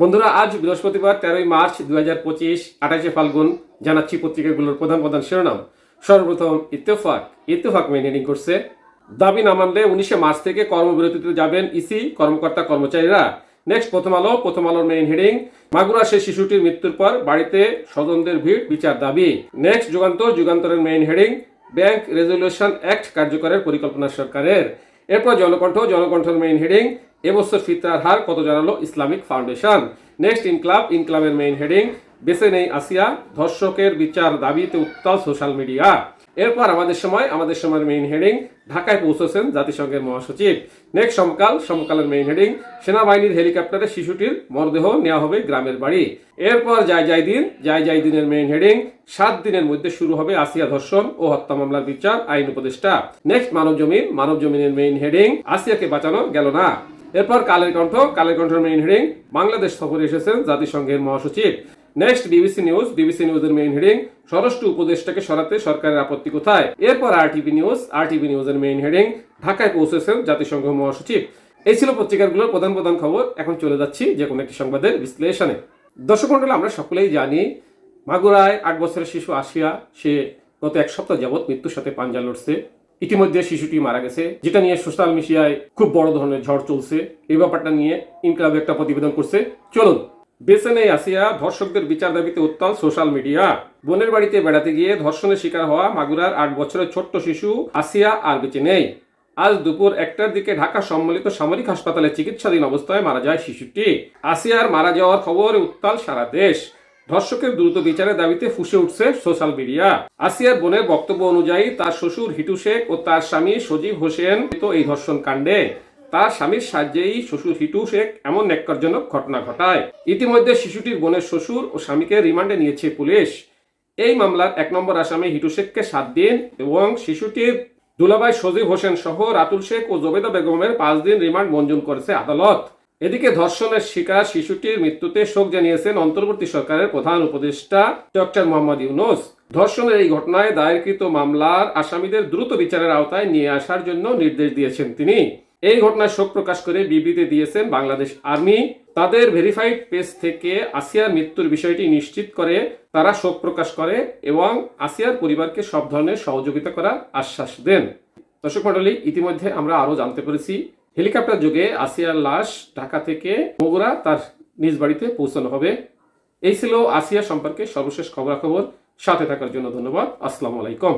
বন্ধুরা, আজ বৃহস্পতিবার তেরোই মার্চ দু হাজার পঁচিশ, আঠাশে ফাল্গুন জানাচ্ছি পত্রিকাগুলোর প্রধান প্রধান শিরোনাম। সর্বপ্রথম ইত্তেফাক। ইত্তেফাক মেনটেনিং করছে, দাবি না মানলে উনিশে মার্চ থেকে কর্মবিরতিতে যাবেন ইসি, কর্মকর্তা, কর্মচারীরা। নেক্সট প্রথম আলো। প্রথম আলোর মেইন হেডিং মাগুরা সে শিশুটির মৃত্যুর পর বাড়িতে স্বজনদের ভিড়, বিচার দাবি। Next Jugantor যুগান্তরের main heading bank resolution act কার্যকরের পরিকল্পনা সরকারের। এরপর জনকণ্ঠ। জনকণ্ঠের মেইন হেডিং এবছর ফিতরার হার কত জানালো ইসলামিক ফাউন্ডেশন? নেক্সট, ইনক্লাব, ইনক্লাবের মেইন হেডিং বেছে নেই আসিয়া, ধর্ষকের বিচার দাবিতে উত্তাল সোশ্যাল মিডিয়া এরপর আমাদের সময়, আমাদের সময়ের মেইন হেডিং ঢাকায় পৌঁছেছেন জাতিসংঘের মহাসচিব। নেক্সট, সমকাল, সমকালের মেইন হেডিং সেনাবাহিনীর হেলিকপ্টারে শিশুটির মরদেহ নেওয়া হবে গ্রামের বাড়ি। এরপর যায় যায় দিন যায় যায় দিনের মেইন হেডিং সাত দিনের মধ্যে শুরু হবে আসিয়া ধর্ষণ ও হত্যা মামলার বিচার, আইন উপদেষ্টা। নেক্সট মানব জমিন মানব জমিনের মেইন হেডিং আসিয়াকে বাঁচানো গেল না। এরপর কালের কণ্ঠ, কালের কণ্ঠের মেইন হেডিং বাংলাদেশ সফরে এসেছেন জাতিসংঘের মহাসচিব। নেক্সট বিবিসি নিউজ বিবিসি নিউজের মেইন হেডিং স্বরাষ্ট্র উপদেষ্টাকে সরাতে সরকারের আপত্তি কোথায়? এরপর আরটিভি নিউজ আরটিভি নিউজের মেইন হেডিং ঢাকায় পৌঁছেছেন জাতিসংঘ মহাসচিব। এই ছিল পত্রিকাগুলোর প্রধান প্রধান খবর। এখন চলে যাচ্ছি যে কোনো একটি সংবাদের বিশ্লেষণে। দর্শক মণ্ডলী, আমরা সকলেই জানি, মাগুরায় আট বছরের শিশু আসিয়া, সে গত এক সপ্তাহ যাবৎ মৃত্যুর সাথে পাঞ্জা লড়ছে। ইতিমধ্যে শিশুটি মারা গেছে, যেটা নিয়ে সোশ্যাল মিডিয়ায় খুব বড় ধরনের ঝড় চলছে। এই ব্যাপারটা নিয়ে ইনকলাব একটা প্রতিবেদন করছে। চলুন বেছে নেই আসিয়া ধর্ষকদের বিচার দাবিতে উত্তাল সোশ্যাল মিডিয়া। বোনের বাড়িতে বেড়াতে গিয়ে ধর্ষণের শিকার হওয়া মাগুরার আট বছরের ছোট্ট শিশু আসিয়া আর বেঁচে নেই। আজ দুপুর একটার দিকে ঢাকা সম্মিলিত সামরিক হাসপাতালে চিকিৎসাধীন অবস্থায় মারা যায় শিশুটি। আসিয়ার মারা যাওয়ার খবরে উত্তাল সারা দেশ। ধর্ষকের দ্রুত বিচারের দাবিতে ফুসে উঠছে সোশ্যাল মিডিয়া। আসিয়ার বোনের বক্তব্য অনুযায়ী তার শ্বশুর হিটু শেখ ও তার স্বামী সজীব হোসেন তো এই ধর্ষণ কাণ্ডে। তার স্বামীর সাহায্যেই শ্বশুর হিটু শেখ এমন ন্যাক্কারজনক ঘটনা ঘটায়। ইতিমধ্যে শিশুটির বোনের শ্বশুর ও স্বামীকে রিমান্ডে নিয়েছে পুলিশ। এই মামলার এক নম্বর আসামি হিটু শেখকে সাত দিন এবং শিশুটির দুলাভাই সজীব হোসেন সহ রাতুল শেখ ও জবেদা বেগমের পাঁচ দিন রিমান্ড মঞ্জুর করেছে আদালত। এদিকে ধর্ষণের শিকার শিশুটির মৃত্যুতে শোক জানিয়েছেন অন্তর্বর্তী সরকারের প্রধান উপদেষ্টা ডক্টর মোহাম্মদ ইউনুস। ধর্ষণের এই ঘটনায় দায়েরকৃত মামলার আসামিদের দ্রুত বিচারের আওতায় নিয়ে আসার জন্য নির্দেশ দিয়েছেন তিনি। এই ঘটনায় শোক প্রকাশ করে বিবৃতি দিয়েছেন বাংলাদেশ আর্মি। তাদের ভেরিফাইড পেজ থেকে আসিয়ার মৃত্যুর বিষয়টি নিশ্চিত করে তারা শোক প্রকাশ করে এবং আসিয়ার পরিবারকে সব ধরনের সহযোগিতা করার আশ্বাস দেন। দর্শক মন্ডলী ইতিমধ্যে আমরা আরও জানতে পেরেছি হেলিকপ্টার যোগে আসিয়ার লাশ ঢাকা থেকে বগুড়া তার নিজ বাড়িতে পৌঁছানো হবে। এই ছিল আসিয়া সম্পর্কে সর্বশেষ খবরাখবর। সাথে থাকার জন্য ধন্যবাদ। আসসালামু আলাইকুম।